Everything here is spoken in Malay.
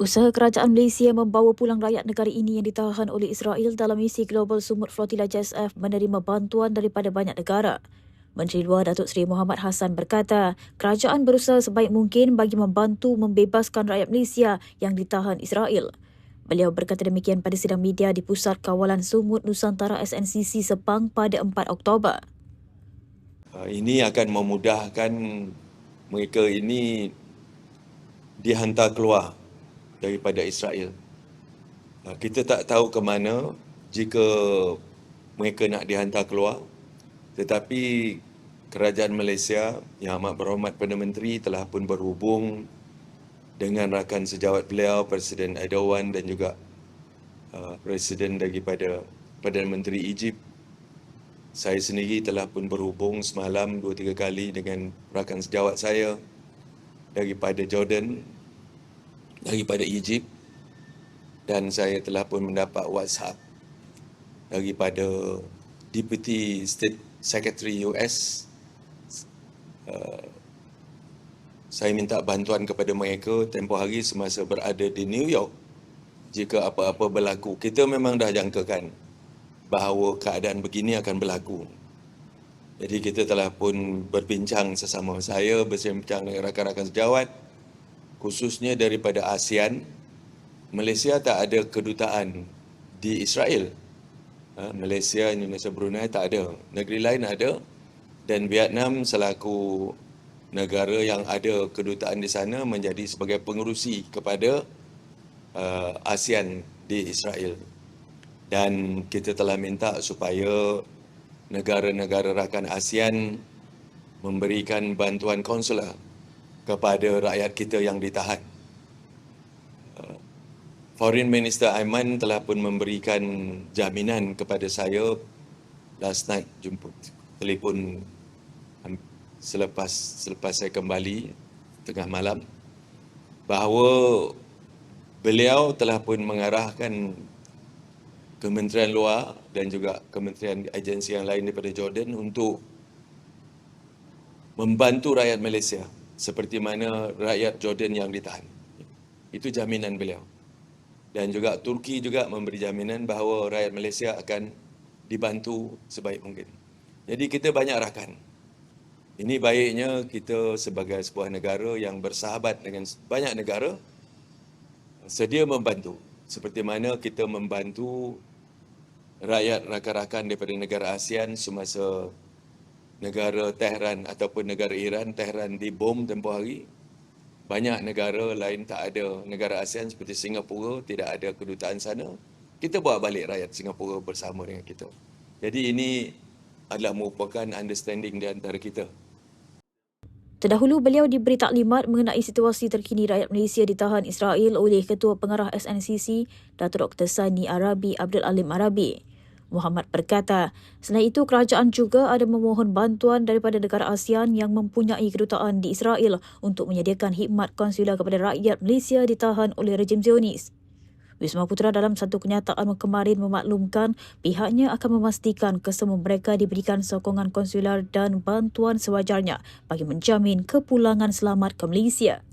Usaha kerajaan Malaysia membawa pulang rakyat negara ini yang ditahan oleh Israel dalam misi Global Sumut Flotilla JSF menerima bantuan daripada banyak negara. Menteri Luar Datuk Seri Muhammad Hassan berkata, kerajaan berusaha sebaik mungkin bagi membantu membebaskan rakyat Malaysia yang ditahan Israel. Beliau berkata demikian pada sidang media di Pusat Kawalan Sumut Nusantara SNCC Sepang pada 4 Oktober. Uh, Ini akan memudahkan mereka ini dihantar keluar daripada Israel. Kita tak tahu ke mana jika mereka nak dihantar keluar. Tetapi kerajaan Malaysia yang amat berhormat Perdana Menteri telah pun berhubung dengan rakan sejawat beliau Presiden Erdogan dan juga uh, Presiden daripada Perdana Menteri Egypt saya sendiri telah pun berhubung semalam dua tiga kali dengan rakan sejawat saya daripada Jordan, daripada Egypt dan saya telah pun mendapat WhatsApp daripada Deputy State Secretary US. Uh, saya minta bantuan kepada mereka tempoh hari semasa berada di New York jika apa-apa berlaku. Kita memang dah jangkakan bahawa keadaan begini akan berlaku. Jadi kita telah pun berbincang sesama saya, berbincang dengan rakan-rakan sejawat, khususnya daripada ASEAN. Malaysia tak ada kedutaan di Israel. Ha, Malaysia, Indonesia, Brunei tak ada. Negeri lain ada. Dan Vietnam selaku negara yang ada kedutaan di sana menjadi sebagai pengurusi kepada uh, ASEAN di Israel dan kita telah minta supaya negara-negara rakan ASEAN memberikan bantuan konsular kepada rakyat kita yang ditahan. Uh, Foreign Minister Aiman telah pun memberikan jaminan kepada saya last night jemput telefon selepas selepas saya kembali tengah malam bahawa beliau telah pun mengarahkan Kementerian Luar dan juga kementerian agensi yang lain daripada Jordan untuk membantu rakyat Malaysia seperti mana rakyat Jordan yang ditahan. Itu jaminan beliau. Dan juga Turki juga memberi jaminan bahawa rakyat Malaysia akan dibantu sebaik mungkin. Jadi kita banyak rakan. Ini baiknya kita sebagai sebuah negara yang bersahabat dengan banyak negara sedia membantu. Seperti mana kita membantu rakyat rakan-rakan daripada negara ASEAN semasa negara Tehran ataupun negara Iran, Tehran dibom tempoh hari. Banyak negara lain tak ada negara ASEAN seperti Singapura, tidak ada kedutaan sana. Kita bawa balik rakyat Singapura bersama dengan kita. Jadi ini adalah merupakan understanding di antara kita. Terdahulu beliau diberi taklimat mengenai situasi terkini rakyat Malaysia ditahan Israel oleh Ketua Pengarah SNCC Datuk Dr. Sani Arabi Abdul Alim Arabi. Muhammad berkata, selain itu kerajaan juga ada memohon bantuan daripada negara ASEAN yang mempunyai kedutaan di Israel untuk menyediakan khidmat konsular kepada rakyat Malaysia ditahan oleh rejim Zionis. Wisma Putra dalam satu kenyataan kemarin memaklumkan pihaknya akan memastikan kesemua mereka diberikan sokongan konsular dan bantuan sewajarnya bagi menjamin kepulangan selamat ke Malaysia.